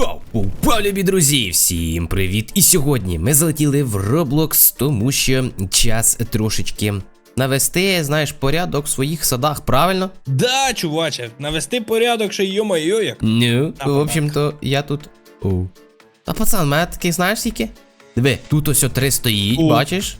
Вау! Вау, любі друзі! Всім привіт! І сьогодні ми залетіли в Roblox, тому що час трошечки навести, знаєш, порядок в своїх садах, правильно? Да, чуваче, навести порядок, що йо-моє, як. Ну, в общем-то, я тут. О. А пацан, мене такий, знаєш скільки? Диви, тут ось три стоїть, О. бачиш?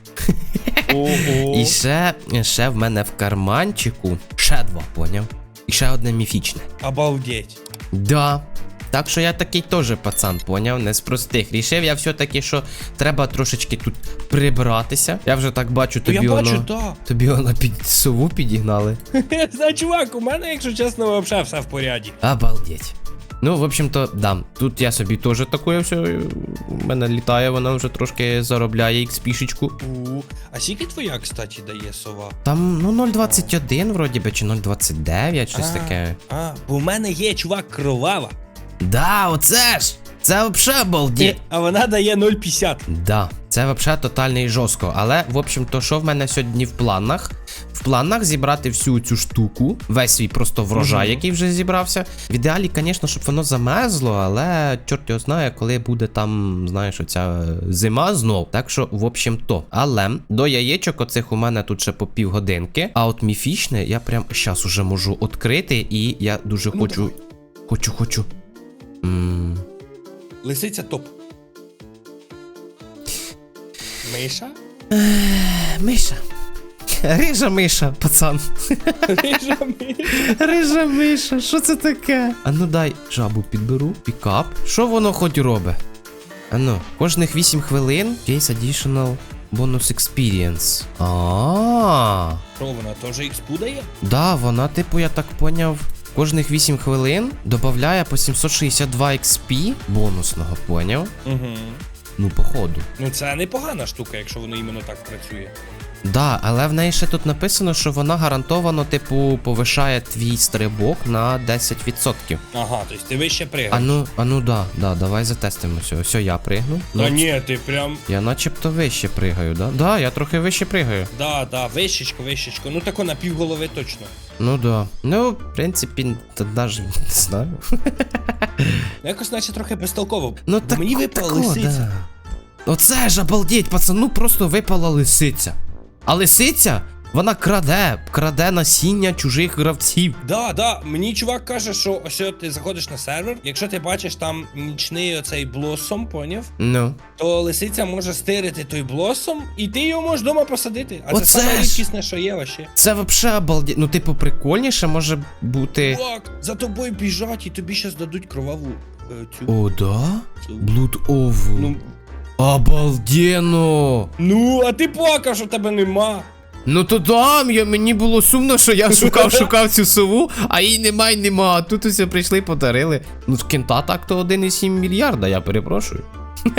Ого. І ще, ще в мене в карманчику ще два, поняв? І ще одне міфічне. Обалдеть. Да. Так що я такий теж пацан, поняв, не з простих. Рішив я все-таки, що треба трошечки тут прибратися. Я вже так бачу, Ну, тобі я бачу, воно. да. Тобі воно під сову підігнали. Знаю, чувак, у мене, якщо чесно, взагалі все в поряді. Обалдеть. Ну, в общем-то, да. Тут я собі теж такое все. У мене літає, вона вже трошки заробляє XP-шечку. А скільки твоя, кстати, дає сова? Там, ну, 0,21 вроді би, чи 0,29, щось А, таке. А, бо в мене є, чувак, кровава. Да, оце ж! Це взагалі обалдеть. А вона дає 0,50. Да, це взагалі тотально і жорстко. Але, в общем-то, що в мене сьогодні в планах? В планах зібрати всю цю штуку, весь свій просто врожай, Мгм. який вже зібрався. В ідеалі, звісно, щоб воно замерзло, але чорт його знає, коли буде там, знаєш, оця зима знов. Так що, в общем, то. Але до яєчок оцих у мене тут ще по півгодинки. А от міфічне я прям щас уже можу відкрити, і я дуже Ну, хочу. давай. Хочу, хочу. М Лисиця топ. Миша? Миша. Рижа миша, пацан. Рижа Миша. Рижа миша, що це таке? А ну дай жабу підберу. Пікап. Що воно хоч робить? А ну, кожних 8 хвилин Case Additional Bonus Experience. А. Що, вона теж експу дає? Да, вона, типу, я так поняв. Кожних 8 хвилин додає по 762 XP бонусного, поняв? Угу. Ну, походу. Ну це непогана штука, якщо воно іменно так працює. Да, але в неї ще тут написано, що вона гарантовано, типу, повишає твій стрибок на 10%. Ага, тобто ти вище А пригаєш. ну, а ну да, да, давай затестимося. Ось я пригну. Ну, ні, ти прям. Я начебто вище пригаю, да? Да, я трохи вище пригаю. Да, да, вищечко, вищечко. Ну тако на півголови точно. Ну да. Ну, в принципі, та навіть не знаю. Ну, Якось наче трохи безтолково. Ну так мені випала тако, лисиця. Да. Оце ж обалдеть, пацану просто випала лисиця. А лисиця, вона краде, краде насіння чужих гравців. Да, да, мені чувак каже, що ось ти заходиш на сервер, якщо ти бачиш там нічний оцей блосом, поняв, Ну. то лисиця може стирити той блосом, і ти його можеш вдома посадити. А Оце це саме рідкісне, що є вообще. Це вообще обалдеть. Ну, типу, прикольніше може бути. Чувак, за тобою біжать, і тобі щас дадуть кроваву е, цю. О, да? цю. Блуд ову. Ну, Обалденно! ну, а ти плакав, що тебе нема. Ну то дам, я, мені було сумно, що я шукав, шукав цю сову, а її нема й нема. А тут усе прийшли, подарили. Ну, в кента так то 1,7 мільярда, я перепрошую.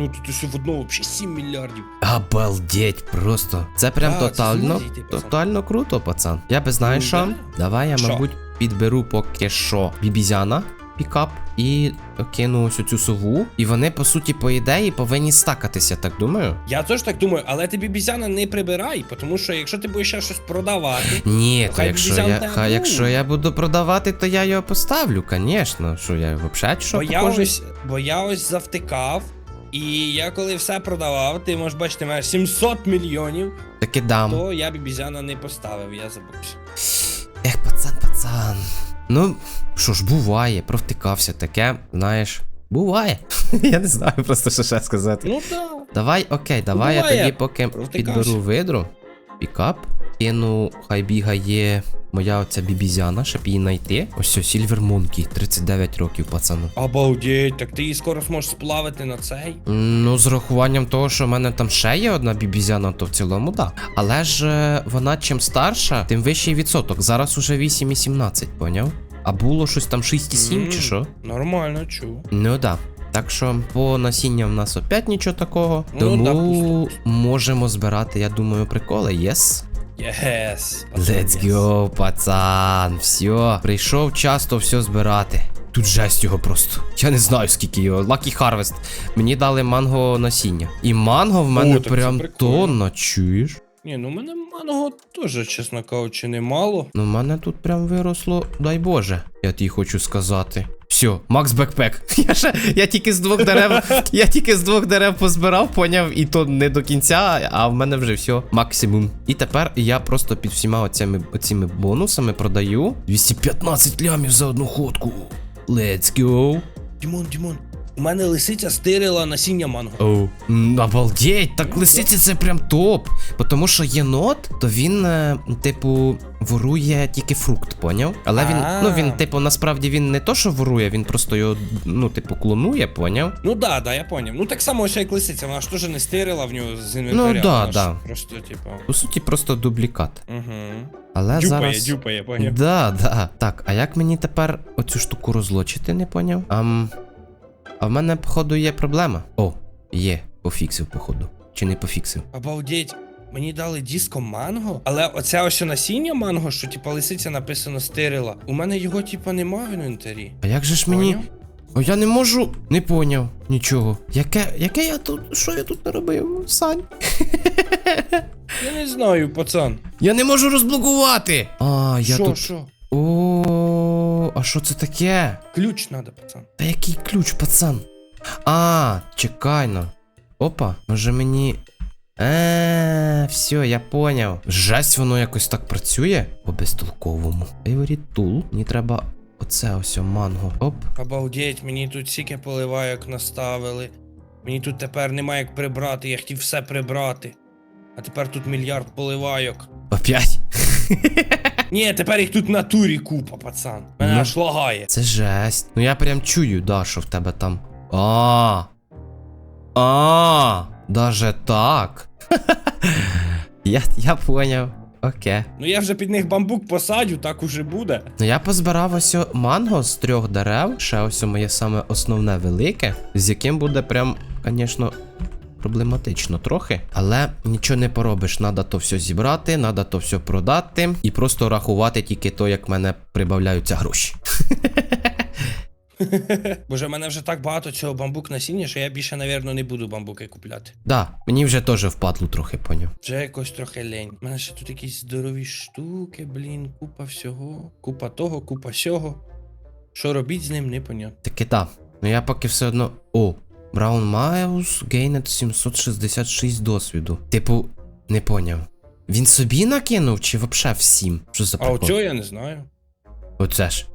Ну тут усе в одному взагалі 7 мільярдів. Обалдеть, просто. Це прям Да, це тотально, злодій ти, тотально круто, пацан. Я би знаєш Ну, що? да. Давай я, Що? мабуть, підберу поки що бібізяна, пікап, і кину ось цю сову. І вони, по суті, по ідеї, повинні стакатися, так думаю. Я теж так думаю, але ти бібізяна не прибирай, тому що якщо ти будеш ще щось продавати, Ні, то якщо я, хай, якщо я буду продавати, то я його поставлю, звісно. Що я взагалі що бо я ось, бо я ось завтикав. І я коли все продавав, ти можеш бачити, маєш 700 мільйонів, Таки дам. то я бібізяна не поставив, я забувся. Ех, пацан, пацан. Ну, що ж, буває, провтикався таке, знаєш. Буває. Я не знаю просто що ще сказати. Ну так. Давай, окей, давай я буває. тоді поки Провтикався. підберу видру. Пікап. Кину, хай бігає моя оця бібізяна, щоб її знайти. Ось о, Сільвер Монкі, 39 років, пацану. Обалдеть, так ти її скоро зможеш сплавити на цей. Ну, з рахуванням того, що в мене там ще є одна бібізяна, то в цілому так. Але ж е, вона чим старша, тим вищий відсоток. Зараз уже 8,17, поняв? А було щось там 6,7 чи що? Нормально, чув. Ну да. Так що по насінням в нас опять нічого такого. Ну, тому да, пусто, пусто. можемо збирати, я думаю, приколи. Єс. Єс. Let's go, пацан. Все, прийшов час то все збирати. Тут жесть його просто. Я не знаю, скільки його. Lucky Harvest. Мені дали манго насіння. І манго в мене це прям тонна, чуєш? Ні, ну мене маного теж, чесно кажучи, немало. Ну, в мене тут прям виросло, дай Боже, я тобі хочу сказати. Все, Макс бекпек. Я ще я тільки з двох дерев. я тільки з двох дерев позбирав, поняв, і то не до кінця, а в мене вже все максимум. І тепер я просто під всіма оцими, оціми бонусами продаю 215 лямів за одну ходку. Let's go. Дімон, Дімон, у мене лисиця стирила насіння манго. Оу. М, Обалдеть, так лисиці це прям топ. Бо Тому що єнот, то він, е, типу, ворує тільки фрукт, поняв? Але він, А. ну він, типу, насправді він не то, що ворує, він просто його, ну, типу, клонує, поняв? Ну да, да, я поняв. Ну так само, що як лисиця, вона ж теж не стирила в нього з інвентаря. Ну, да, вона ж да. Просто, типу. По суті, просто дублікат. Угу. Але Дюпає, зараз. дюпає, поняв. Да, да. Так, а як мені тепер оцю штуку розлочити, не поняв? Ам... А в мене, походу, є проблема. О, є, пофіксив, походу. Чи не пофіксив? Обалдеть. Мені дали диско манго, але оця ось насіння манго, що типа лисиця написано стирила. У мене його, типа, нема в інвентарі. А як же ж мені. Поняв? О, я не можу. Не поняв нічого. Яке. Яке я тут. Що я тут наробив, Сань? Я не знаю, пацан. Я не можу розблокувати. А, я що, тут. що? О, а що це таке? Ключ надо, пацан. Та який ключ, пацан? А, чекай ну. Опа, може мені. Е, все, я поняв. Жесть, воно якось так працює по безтолковому. Favorite tool. Мені треба оце ось манго. Оп. Обалдеть, мені тут стільки поливайок наставили. Мені тут тепер немає як прибрати, я хотів все прибрати. А тепер тут мільярд поливайок. Опять. Ні, тепер їх тут в натурі купа, пацан. Мене Ну. аж лагає. Це жесть. Ну я прям чую, да, що в тебе там. А. А. Даже так. я, я поняв. Окей. Ну я вже під них бамбук посадю, так уже буде. Ну я позбирав ось о манго з трьох дерев. Ще ось о моє саме основне велике, з яким буде прям, звісно, проблематично трохи. Але нічого не поробиш. Надо то все зібрати, надо то все продати і просто рахувати тільки то, як в мене прибавляються гроші. Боже, в мене вже так багато цього бамбук насіння, що я більше, навірно, не буду бамбуки купляти. Да, мені вже теж впадло трохи, поняв. Вже якось трохи лень. У мене ще тут якісь здорові штуки, блін, купа всього, купа того, купа сього. Що робіть з ним, не понятно. Таки да. Ну я поки все одно. О, Браун Маус гейнет 766 досвіду. Типу, не поняв. Він собі накинув чи вообще всім? Що за А прикол? оцього я не знаю. Оце ж.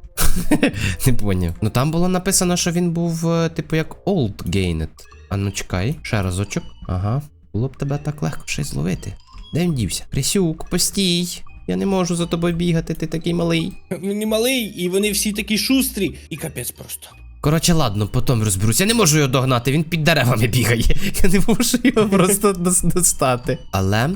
не поняв. Ну там було написано, що він був, е, типу, як Old Gained. А ну чекай, ще разочок. Ага. Було б тебе так легко ще й зловити. Де він дівся? Присюк, постій. Я не можу за тобою бігати, ти такий малий. Він не малий, і вони всі такі шустрі, і капець просто. Коротше, ладно, потім розберусь. Я не можу його догнати, він під деревами бігає. Я не можу його просто достати. Але,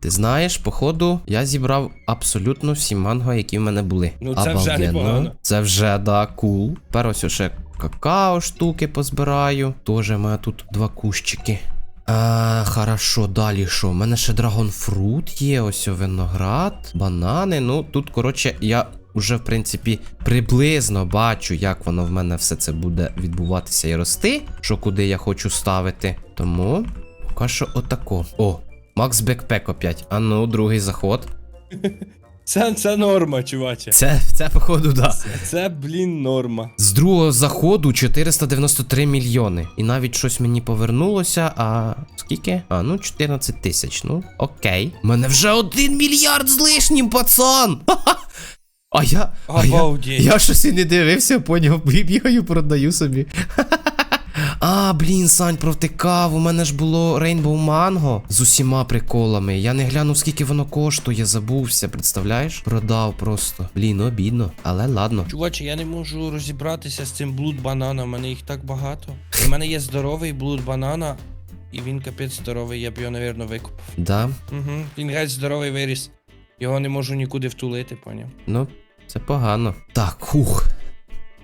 ти знаєш, походу, я зібрав абсолютно всі манго, які в мене були. Ну, це вже непогано. Це вже, да, кул. Тепер ось ще какао штуки позбираю. Тоже в мене тут два кущики. А, хорошо, далі що? У мене ще драгонфрут є, ось виноград, банани. Ну, тут, коротше, я вже, в принципі, приблизно бачу, як воно в мене все це буде відбуватися і рости, що куди я хочу ставити. Тому поки що отако. О, Макс Бекпек опять. А ну, другий заход. Це, це норма, чуваче. Це, це походу, да. Це, це, блін, норма. З другого заходу 493 мільйони. І навіть щось мені повернулося. А скільки? А, ну 14 тисяч. Ну, окей. У мене вже один мільярд з лишнім, пацан! Ха-ха! А я. А я, я щось і не дивився, поняв, бігаю, продаю собі. А, блін, Сань, провтикав. У мене ж було Rainbow Mango з усіма приколами. Я не глянув, скільки воно коштує, забувся, представляєш? Продав просто. Блін, обідно. Але ладно. Чуваче, я не можу розібратися з цим блуд бананом, у мене їх так багато. У мене є здоровий блуд банана, і він капець здоровий, я б його, навірно, викупив. Да, Угу. Він геть здоровий виріс. Його не можу нікуди втулити, поняв. ну, це погано. Так, хух.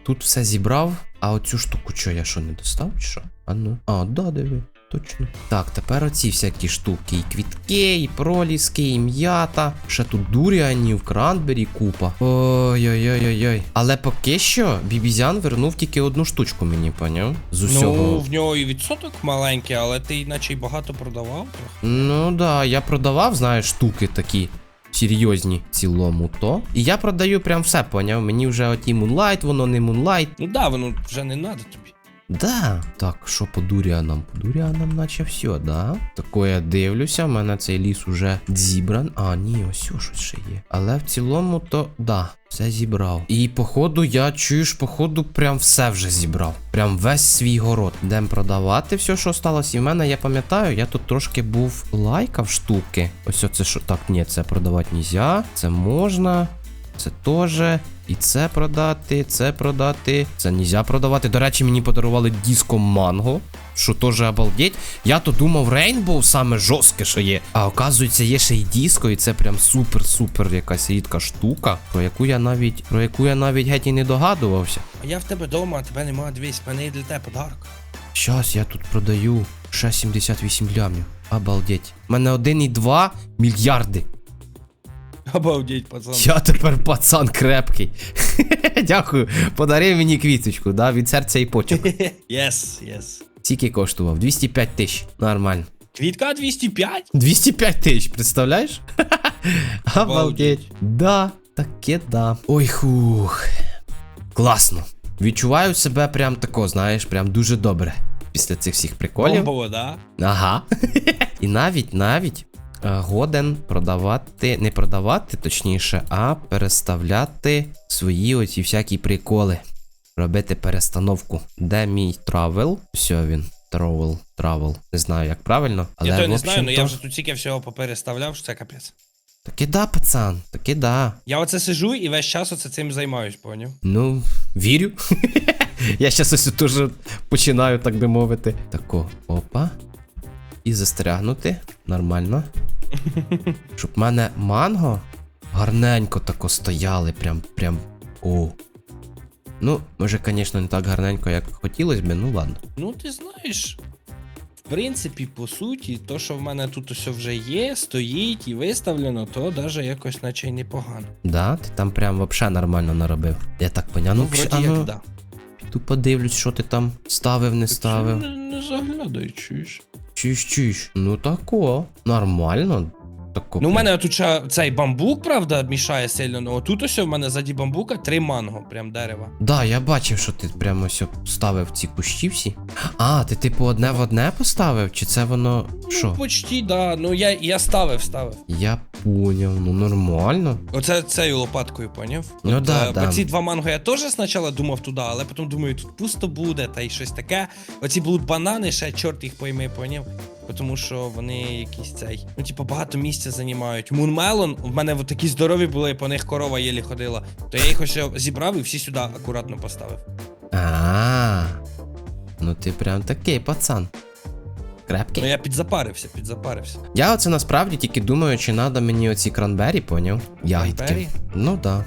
Тут все зібрав, а оцю штуку що, я що не достав, чи що? А ну. А, да, диви. Точно. Так, тепер оці всякі штуки. І квітки, і проліски, і м'ята. Ще тут дуріанів, кранбері, купа. Ой-ой-ой-ой-ой. Але поки що бібізян вернув тільки одну штучку мені, поняв? З усього. Ну, в нього і відсоток маленький, але ти іначе й багато продавав. Ну да, я продавав, знаєш, штуки такі. Серйозні в цілому то. І я продаю прям все, поняв. Мені вже оті мунлайт, воно не мунлайт. Ну да, воно вже не треба тобі. Да. Так, що по дуріанам? По дуріанам наче все, да? Тако я дивлюся, в мене цей ліс уже зібран. А, ні, ось щось ще є. Але в цілому, то да, все зібрав. І походу, я чуєш, походу, прям все вже зібрав. Прям весь свій город. Йдем продавати все, що сталося. І в мене, я пам'ятаю, я тут трошки був лайкав штуки. Ось оце що. Так, ні, це продавати нельзя. Це можна. Це теж. І це продати, це продати. Це нельзя продавати. До речі, мені подарували диско манго. Що теж обалдеть. Я то думав, Рейнбоу саме жорстке, що є. А оказується, є ще й диско, і це прям супер-супер якась рідка штука, про яку я навіть про яку я навіть геть і не догадувався. А я в тебе вдома, а тебе нема, дивись, в мене є для тебе подарок. Щас я тут продаю ще 78 лямів. Обалдеть. У мене 1,2 мільярди. Обалдеть, пацан. Я тепер пацан крепкий. Дякую. Подарив мені квіточку, да, від серця і почок. Єс, єс. Скільки коштував? 205 тисяч. Нормально. Квітка 205? 205 тисяч, представляєш? Обалдеть. Да, таке да. Ой хух. Класно. Відчуваю себе прям тако, знаєш, прям дуже добре. Після цих всіх приколів. Бомбово, да? Ага. І навіть, навіть годен продавати, не продавати, точніше, а переставляти свої оці всякі приколи. Робити перестановку. Де мій травел? Все він. Травел, травел. Не знаю, як правильно, але я то не знаю, але я вже тут тільки всього попереставляв, що це капець. Таки да, пацан, таки да. Я оце сижу і весь час оце цим займаюсь, поняв? Ну, вірю. Я щас ось теж починаю, так би мовити. Тако, опа. І застрягнути. Нормально. Щоб в мене манго гарненько тако стояли. Прям, прям. О. Ну, може, звісно, не так гарненько, як хотілося б, ну ладно. Ну, ти знаєш. В принципі, по суті, то, що в мене тут усе вже є, стоїть і виставлено, то даже якось наче й непогано. Да, ти там прям вообще нормально наробив. Я так поняв. Ну, Ну, вроді як ну, да. піду подивлюсь, що ти там ставив, не ставив. Не, не заглядай, чуєш. Чуєш. Ну тако. Нормально. Ну, у мене тут ще цей бамбук, правда, мішає сильно. Ну, тут ось в мене ззаді бамбука три манго, прям дерева. Да, я бачив, що ти прямо ось ставив ці кущі всі. А, ти типу одне в одне поставив? Чи це воно. Ну, Що? почти, да. Ну я, я ставив, ставив. Я поняв, ну нормально. Оце цією лопаткою, поняв? Ну От, да, е, да. Оці два манго я теж спочатку думав туди, але потім думаю, тут пусто буде, та й щось таке. Оці будуть банани, ще чорт їх пойми, поняв? Тому що вони якісь цей. Ну, типу, багато місця займають. Мунмелон, в мене от такі здорові були, по них корова єлі ходила. То я їх ось зібрав і всі сюди акуратно поставив. А. Ну ти прям такий пацан. Крепкий. Ну я підзапарився, підзапарився. Я оце насправді тільки думаю, чи треба мені оці кранбері, поняв? Ягідки. Кранбері? Ну да.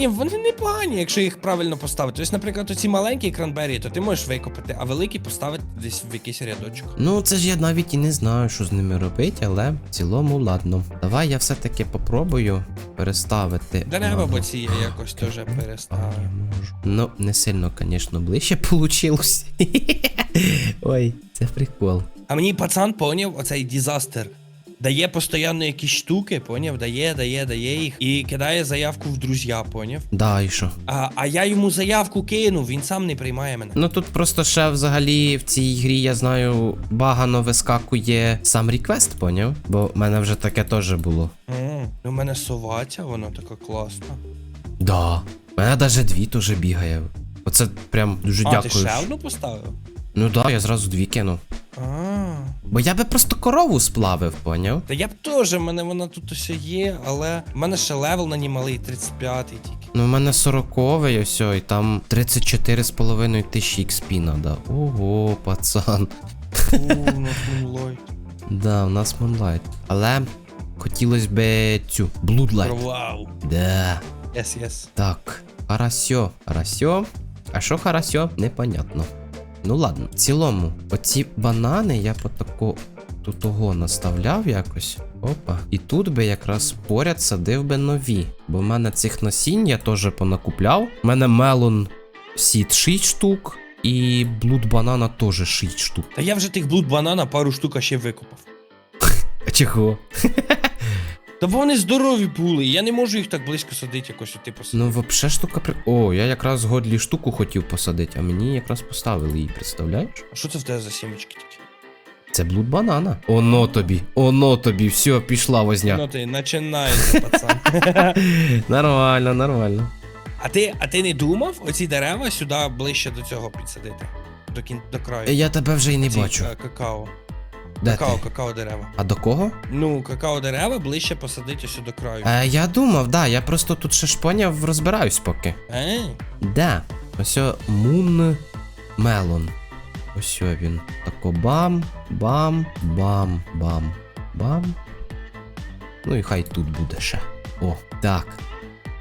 Ні, вони непогані, якщо їх правильно поставити. Тобто, наприклад, оці маленькі кранбері, то ти можеш викопати, а великі поставити десь в якийсь рядочок. Ну, це ж я навіть і не знаю, що з ними робити, але в цілому ладно. Давай я все-таки попробую переставити. Дерева, бо ці я якось теж можу. Ну, не сильно, звісно, ближче получилось. Ой, це прикол. А мені пацан поняв, оцей дізастер. Дає постійно якісь штуки, поняв? Дає, дає, дає їх і кидає заявку в друзі, поняв? Да, і що? А, а я йому заявку кинув, він сам не приймає мене. Ну тут просто ще взагалі в цій грі, я знаю, багано вискакує сам реквест, поняв? Бо в мене вже таке теж було. М, Ну, в мене соватя, вона така класна. Да. У мене навіть дві теж бігає. Оце прям дуже а, дякую. ти ще одну поставив? Ну да, я зразу дві кинув. А. Бо я би просто корову сплавив, поняв? Та я б теж, в мене вона тут усе є, але в мене ще левел на ній малий, 35-й тільки. Ну, в мене 40-й ось, і там 34,5 тисячі XP надо. Ого, пацан. О, у нас мунлайт. Да, у нас Moonlight. Але хотілося б цю Bloodlight. Вау. Да. Єс, єс. Так, Харасьо. Харасьо. А що Харасьо? Непонятно. Ну ладно, в цілому, оці банани я по таку тут того наставляв якось. Опа. І тут би якраз поряд садив би нові. Бо в мене цих насінь я теж понакупляв. У мене мелон сід 6 штук. І блуд банана теж 6 штук. Та я вже тих блуд банана пару штук ще викупав. А чого? Та вони здорові були, я не можу їх так близько садити, якось от, типу. Ну, вообще штука при. О, я якраз годлі штуку хотів посадити, а мені якраз поставили її, представляєш? А що це в тебе за сімечки такі? Це блуд банана. Оно тобі, оно тобі, все, пішла возня. Ну ти починаєшся, пацан. Нормально, нормально. А ти, а ти не думав оці дерева сюди ближче до цього підсадити? До кін до краю. Я тебе вже й не Ці, бачу. е, какао. Де какао, ти? какао дерева. А до кого? Ну, какао дерева ближче посадити ось до краю. Е, я думав, да, я просто тут ще ж поняв, розбираюсь поки. Е? Де? Ось Мун Мелон. Ось він. Тако бам, бам, бам, бам, бам. Ну і хай тут буде ще. О, так.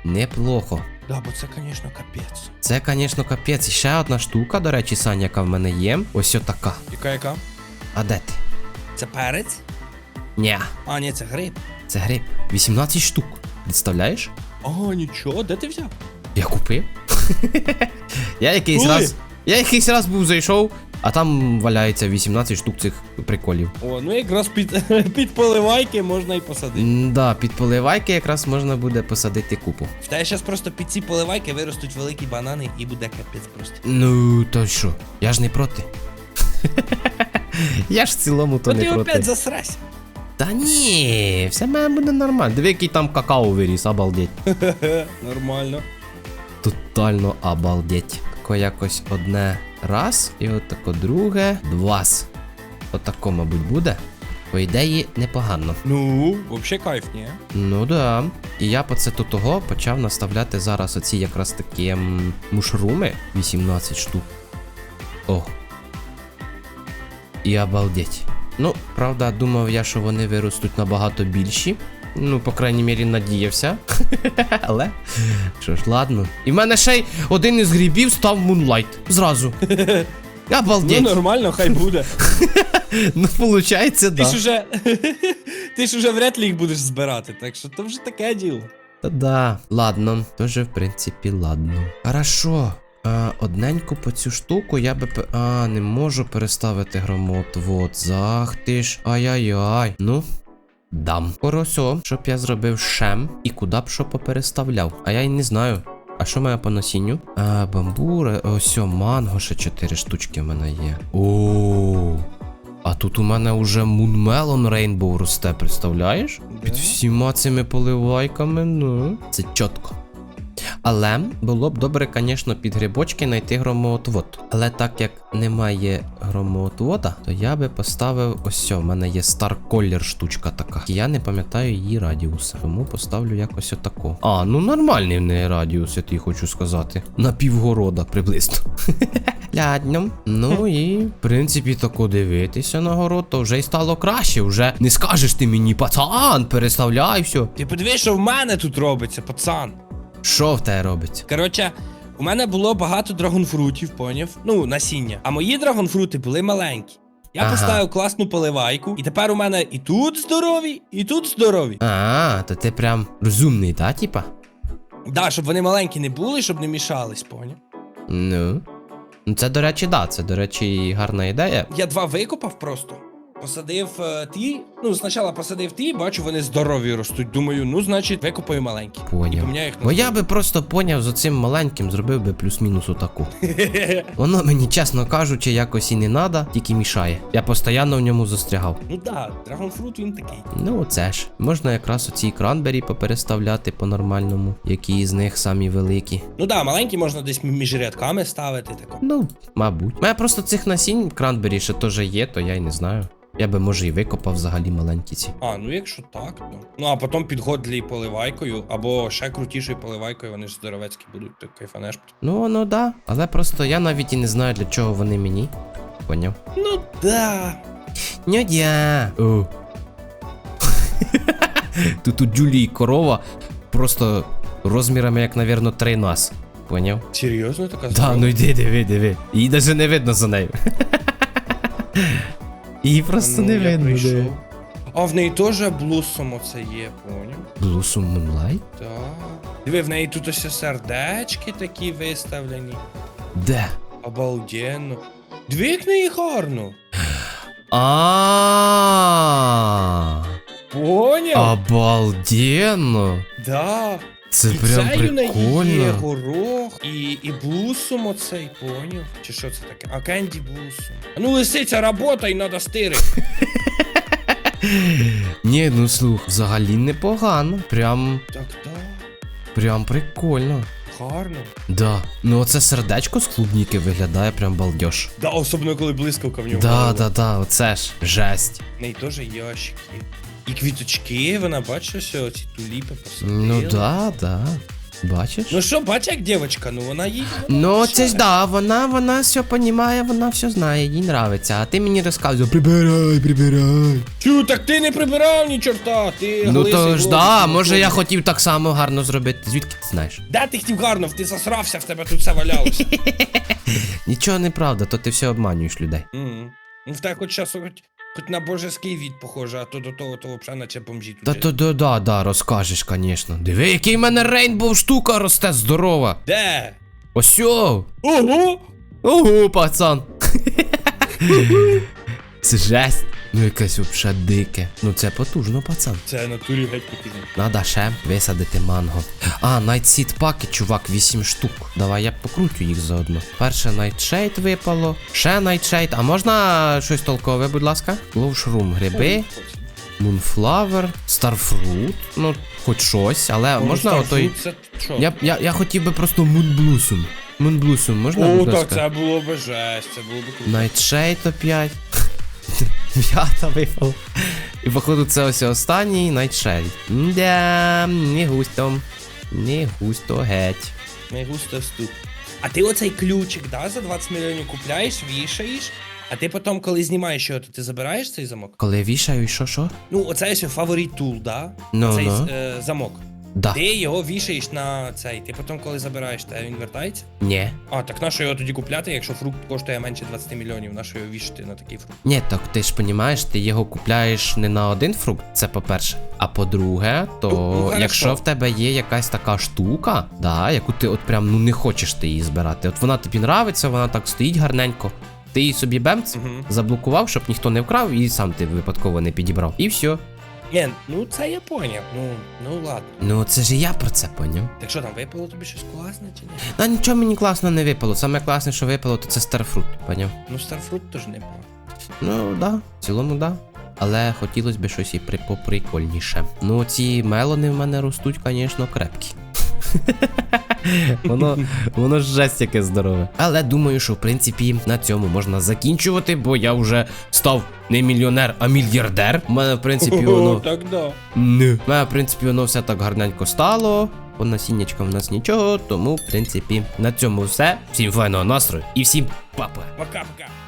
Неплохо. Да, бо це, звісно, капець. Це, звісно, капець. І ще одна штука, до речі, Саня, яка в мене є. Ось о така. Яка яка? А де ти? Це перець? Ня, А, ні, це гриб. це гриб. 18 штук. Представляєш? А, нічого, де ти взяв? Я купив. я якийсь Коли? раз. Я якийсь раз був зайшов, а там валяється 18 штук цих приколів. О, ну якраз під, під поливайки можна і посадити. Да, під поливайки якраз можна буде посадити купу. В тебе зараз просто під ці поливайки виростуть великі банани і буде капець просто. Ну, то що? Я ж не проти. я ж в цілому то не ти проти. опять засрась. Та ні, все має буде нормально. Диви, який там какао виріс, обалдеть. Нормально. Тотально обалдеть. Тако якось одне раз, і отако друге двас. Отако, мабуть, буде. По ідеї, непогано. Ну, вообще кайф, ні? Ну да. І я по це тут того почав наставляти зараз оці якраз такі м, мушруми 18 штук. О. І обалдеть. Ну, правда, думав я, що вони виростуть набагато більші. Ну, по крайній мірі, надіявся. Але. Що ж, ладно. І в мене ще й один із грибів став Мунлайт. Зразу. Ну Обалдеть. нормально, хай буде. Ну, виходить, Ти да. ж уже. Ти ж уже вряд ли їх будеш збирати, так що то вже таке діло. Та да, ладно, тоже в принципі ладно. Хорошо. А, одненько по цю штуку я би. А, не можу переставити громотвод. Зах ти ж. Ай-яй-яй. Ну. Дам. Поросо, щоб я зробив шем і куди б що попереставляв. А я й не знаю. А що має по насінню? А, бамбури, ось манго, ще 4 штучки в мене є. О. А тут у мене уже Мунмелон Рейнбоу росте, представляєш? Під всіма цими поливайками, ну. Це чітко. Але було б добре, звісно, під грибочки знайти громоотвод. Але так як немає громоотвода, то я би поставив ось в мене є Star Collar штучка така. Я не пам'ятаю її радіуса. Тому поставлю якось отако. А, ну нормальний в неї радіус, я тобі хочу сказати. На півгорода приблизно. Лядньо. Ну і в принципі тако дивитися на город, то вже й стало краще. Вже не скажеш ти мені, пацан, переставляй все. Ти подивись, що в мене тут робиться, пацан. Що в тебе робиться? Коротше, у мене було багато драгонфрутів, поняв? Ну, насіння. А мої драгонфрути були маленькі. Я Ага. поставив класну поливайку, і тепер у мене і тут здорові, і тут здорові. А, то ти прям розумний, та, типа? Да, щоб вони маленькі не були, щоб не мішались, поняв? Ну. Ну, це, до речі, да, це, до речі, гарна ідея. Я два викопав просто. Посадив е, ті. Ну, спочатку посадив ті, бачу, вони здорові ростуть. Думаю, ну, значить, викопаю маленькі. Поняв. їх на Бо я би просто поняв з оцим маленьким, зробив би плюс-мінус отаку. Воно мені, чесно кажучи, якось і не надо, тільки мішає. Я постійно в ньому застрягав. Ну да, драгонфрут він такий. Ну, оце ж. Можна якраз оці кранбері попереставляти по-нормальному, які з них самі великі. Ну да, маленькі можна десь між рядками ставити тако. Ну, мабуть. У мене просто цих насінь кранбері ще теж є, то я й не знаю. Я би може і викопав взагалі маленькі ці. А, ну якщо так, то. Ну а потім підгодлі поливайкою, або ще крутішою поливайкою, вони ж здоровецькі будуть, так кайфанеш. Ну, воно да. Але просто я навіть і не знаю, для чого вони мені. Поняв? Ну да. Ньодя. О. Тут у Джулії корова просто розмірами, як, навірно, три нас. Поняв? Серйозно така Да, ну йди, диви, диви. Її навіть не видно за нею. Її просто ну, не я видно. прийшов. диви. А в неї теж блусом оце є, поняв? Blossom Moonlight? Так. Диви, в неї тут ось сердечки такі виставлені. Де? Обалденно. Диви, як в неї гарно. А. Поняв? Обалденно! Да. Це і прям це є горох, і, і блусом оцей, поняв? Чи що це таке? А кенді блусом. Ну, лисиця, работай, надо стири. Ні, ну слух, взагалі непогано. Прям, так, так, прям прикольно. гарно. Да. Ну оце сердечко з клубніки виглядає прям балдеж. Да, особливо коли блискавка в нього. Да, да, да, оце ж. Жесть. В неї теж ящики. І квіточки, вона бачиш, що ці туліпи посадила. Ну да, да. Бачиш? Ну що, бач, як дівчинка, ну вона їй. Ну, це ж да, вона, вона все понімає, вона все знає, їй нравиться. А ти мені розказуєш, прибирай, прибирай. Чу, так ти не прибирав ні чорта, ти Ну то ж да, може я хотів так само гарно зробити. Звідки ти знаєш? Де ти хотів гарно, ти засрався, в тебе тут все валялося. Нічого не правда, то ти все обманюєш людей. Ну в тебе хоч час, хоч, хоч на божеский від похоже, а то до того, то взагалі наче бомжі тут. Та то да, да, да, розкажеш, звісно. Диви, який в мене рейнбоу штука росте здорова. Де? Осьо! Ого! Ого, пацан. Це жесть. Ну якесь вообще дике. Ну це потужно, пацан. Це натурі геть потужно. Надо ще висадити манго. А, Nightseed паки, чувак, 8 штук. Давай я покрутю їх заодно. Перше Nightshade випало. Ще Nightshade. А можна щось толкове, будь ласка? Glowshroom, гриби, Moonflower, Starfruit. Ну, хоч щось, але можна отой. Це що? Я, я, я хотів би просто Moonblossom. Moonblossom, можна, О, так це було би жесть, це було би круто. Nightshade опять. П'ята випала. І походу це ось останній Nightshade. Да, не густо. Не густо геть. Не густо ступ. А ти оцей ключик, да, за 20 мільйонів купляєш, вішаєш, а ти потім, коли знімаєш його, то ти забираєш цей замок? Коли вішаю, і що що? Ну, оце ось фаворит тул, да? Ну, цей ну. е, замок. Да. Ти його вішаєш на цей. Ти потім, коли забираєш, то він вертається. Ні. А, так на що його тоді купляти, якщо фрукт коштує менше 20 мільйонів, на що його вішати на такий фрукт? Ні, так ти ж понімаєш, ти його купляєш не на один фрукт, це по-перше. А по-друге, то Ну, ну, якщо в тебе є якась така штука, да, яку ти от прям ну не хочеш ти її збирати. От вона тобі нравиться, вона так стоїть гарненько. Ти її собі бемц, Мгм. заблокував, щоб ніхто не вкрав, і сам ти випадково не підібрав. І все. Ні, ну це я поняв. Ну, ну ладно. Ну це ж і я про це поняв. Так що там випало тобі щось класне чи ні? Та нічого мені класно не випало. Саме класне, що випало, то це старфрут, поняв? Ну, старфрут теж не було. Ну, да, в цілому, да. Але хотілося б щось і при поприкольніше. Ну, ці мелони в мене ростуть, звісно, крепкі. воно, воно жесть яке здорове. Але думаю, що в принципі на цьому можна закінчувати, бо я вже став не мільйонер, а мільярдер. У мене, в принципі, воно. так да. Не. У мене, в принципі, воно все так гарненько стало. По насіннячкам в нас нічого, тому, в принципі, на цьому все. Всім файного настрою і всім папа. Пока-пока.